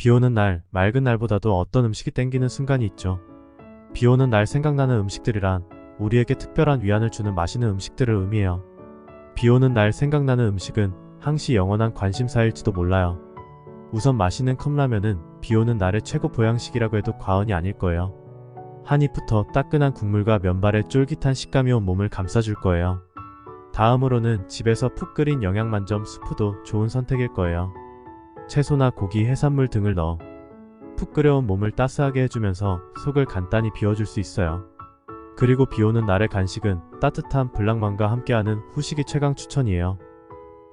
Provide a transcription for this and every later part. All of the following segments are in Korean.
비 오는 날, 맑은 날보다도 어떤 음식이 땡기는 순간이 있죠. 비 오는 날 생각나는 음식들이란 우리에게 특별한 위안을 주는 맛있는 음식들을 의미해요. 비 오는 날 생각나는 음식은 항시 영원한 관심사일지도 몰라요. 우선 맛있는 컵라면은 비 오는 날의 최고 보양식이라고 해도 과언이 아닐 거예요. 한 입부터 따끈한 국물과 면발의 쫄깃한 식감이 온 몸을 감싸줄 거예요. 다음으로는 집에서 푹 끓인 영양 만점 수프도 좋은 선택일 거예요. 채소나 고기, 해산물 등을 넣어 푹 끓여온 몸을 따스하게 해주면서 속을 간단히 비워줄 수 있어요. 그리고 비 오는 날의 간식은 따뜻한 블랑만과 함께하는 후식이 최강 추천이에요.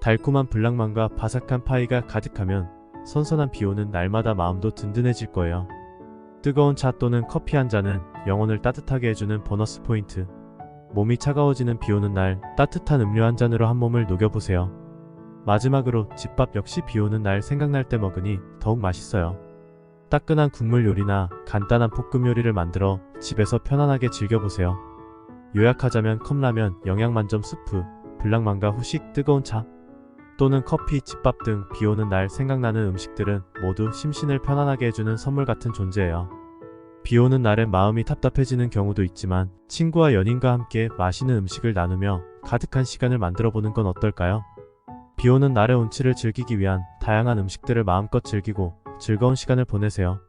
달콤한 블랑만과 바삭한 파이가 가득하면 선선한 비 오는 날마다 마음도 든든해질 거예요. 뜨거운 차 또는 커피 한 잔은 영혼을 따뜻하게 해주는 보너스 포인트. 몸이 차가워지는 비 오는 날 따뜻한 음료 한 잔으로 한 몸을 녹여보세요. 마지막으로 집밥 역시 비 오는 날 생각날 때 먹으니 더욱 맛있어요. 따끈한 국물 요리나 간단한 볶음 요리를 만들어 집에서 편안하게 즐겨보세요. 요약하자면 컵라면, 영양 만점 수프, 블랑만과 후식, 뜨거운 차 또는 커피, 집밥 등 비 오는 날 생각나는 음식들은 모두 심신을 편안하게 해주는 선물 같은 존재예요. 비 오는 날엔 마음이 답답해지는 경우도 있지만 친구와 연인과 함께 맛있는 음식을 나누며 가득한 시간을 만들어 보는 건 어떨까요? 비 오는 날의 운치를 즐기기 위한 다양한 음식들을 마음껏 즐기고 즐거운 시간을 보내세요.